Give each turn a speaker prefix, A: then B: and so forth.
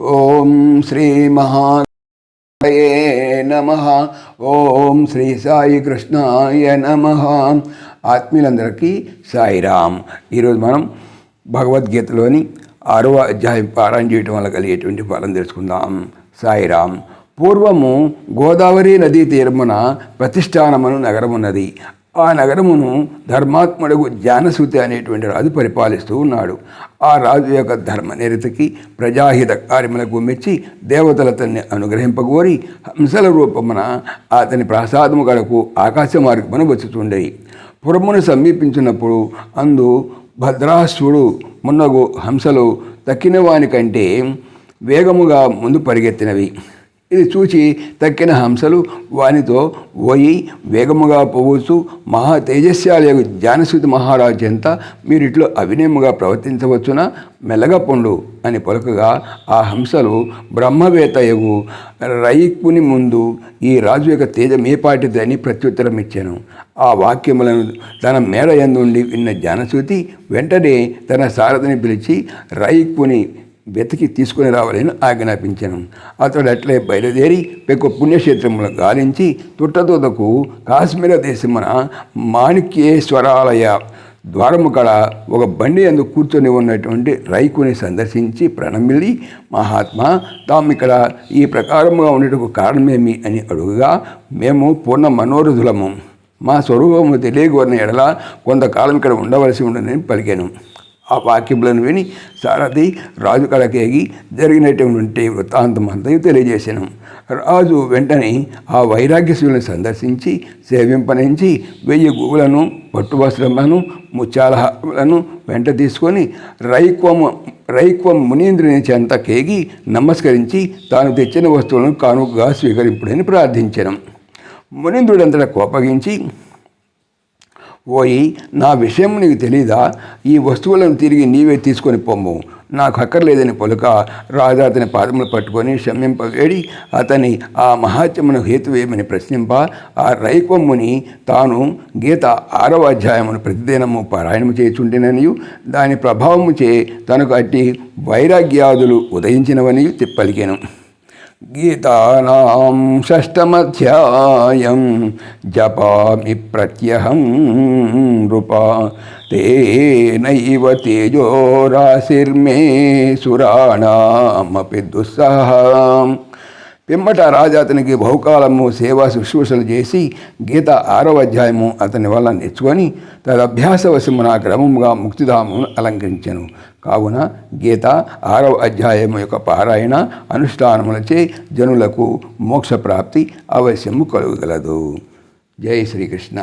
A: ఓం శ్రీ మహాయే నమ. ఓం శ్రీ సాయి కృష్ణాయ నమ. ఆత్మీయులందరికీ సాయిరామ్. ఈరోజు మనం భగవద్గీతలోని ఆరవ అధ్యాయం పారాయణ చేయటం వల్ల కలిగేటువంటి ఫలం తెలుసుకుందాం. సాయిరామ్. పూర్వము గోదావరి నదీ తీరమున ప్రతిష్టానమను నగరమున్నది. ఆ నగరమును ధర్మాత్ముడకు జ్ఞానసూతి అనేటువంటి రాజు పరిపాలిస్తూ ఉన్నాడు. ఆ రాజు యొక్క ధర్మ నిరతికి ప్రజాహిత కార్యములకు మెచ్చి దేవతలతన్ని అనుగ్రహింపగోరి హంసల రూపమున అతని ప్రసాదము కడకు ఆకాశ మార్గమును వచ్చుతుండేవి పురమును సమీపించినప్పుడు అందు భద్రాశ్వుడు మున్నగు హంసలు తక్కిన వానికంటే వేగముగా ముందు పరిగెత్తినవి. ఇది చూచి తక్కిన హంసలు వానితో పోయి వేగముగా పోవచ్చు. మహా తేజస్యాలయగు జానసుతి మహారాజు ఎంత మీరిట్లో అవినయముగా ప్రవర్తించవచ్చునా? మెల్లగా పొండు అని పలుకగా ఆ హంసలు బ్రహ్మవేత్తయగు రైక్కుని ముందు ఈ రాజు యొక్క తేజం ఏ పాటిదని ప్రత్యుత్తరం ఇచ్చాను ఆ వాక్యములను తన మేడ ఎందుండి విన్న జానసూతి వెంటనే తన సారథిని పిలిచి రైక్కుని వెతికి తీసుకుని రావాలని ఆజ్ఞాపించాను. అతడు అట్లే బయలుదేరి పెక్కు పుణ్యక్షేత్రములను గాలించి తుట్టదూతకు కాశ్మీర దేశమున మాణిక్యేశ్వరాలయ ద్వారము కడ ఒక బండి అందు కూర్చొని ఉన్నటువంటి రైకుని సందర్శించి ప్రణమిల్లి మహాత్మా తాము ఇక్కడ ఈ ప్రకారముగా ఉండటకు కారణమేమి? అని అడుగుగా మేము పూర్ణ మనోరథులము మా స్వరూపము తెలియగోరిన ఎడల కొంతకాలం ఇక్కడ ఉండవలసి ఉండదని పలికాను. ఆ వాక్యములను విని సారథి రాజు కడకేగి జరిగినటువంటి వృత్తాంతం అంతయు తెలియజేశాను రాజు వెంటనే ఆ వైరాగ్యశులను సందర్శించి సేవింపనించి వెయ్యి గువులను పట్టు వస్త్రములను ముత్యాలహారములను వెంట తీసుకొని రైక్వము రైక్వం మునీంద్రుని చెంత కేగి నమస్కరించి తాను తెచ్చిన వస్తువులను కానుకగా స్వీకరింపుడని ప్రార్థించాను. మునీంద్రుడంతటా కోపగించి పోయి నా విషయం నీకు తెలీదా? ఈ వస్తువులను తిరిగి నీవే తీసుకొని పొమ్ము. నాకు అక్కర్లేదని పలుక రాజా అతని పాదములు పట్టుకొని క్షమింపవేడి అతని ఆ మహాత్యమును హేతువేమని ప్రశ్నింప ఆ రైకొమ్ముని తాను గీత ఆరవ అధ్యాయమును ప్రతిదినము పారాయణము చేస్తుంటేననియు దాని ప్రభావము చే తనకు అట్టి వైరాగ్యాదులు ఉదయించినవని పలికాను गीतानां षष्टमध्यायं जपामि प्रत्यहं नृपा। तेनैव तेजोराशिर्मे सुराणामपि दुस्सहाम् పిమ్మట రాజా అతనికి బహుకాలము సేవా శుశ్రూషలు చేసి గీత ఆరవ అధ్యాయము అతని వల్ల నేర్చుకొని తదభ్యాసవశమున క్రమముగా ముక్తిధామమును అలంకరించను. కావున గీత ఆరవ అధ్యాయము యొక్క పారాయణ అనుష్ఠానములచే జనులకు మోక్షప్రాప్తి అవశ్యము కలుగగలదు. జై శ్రీకృష్ణ.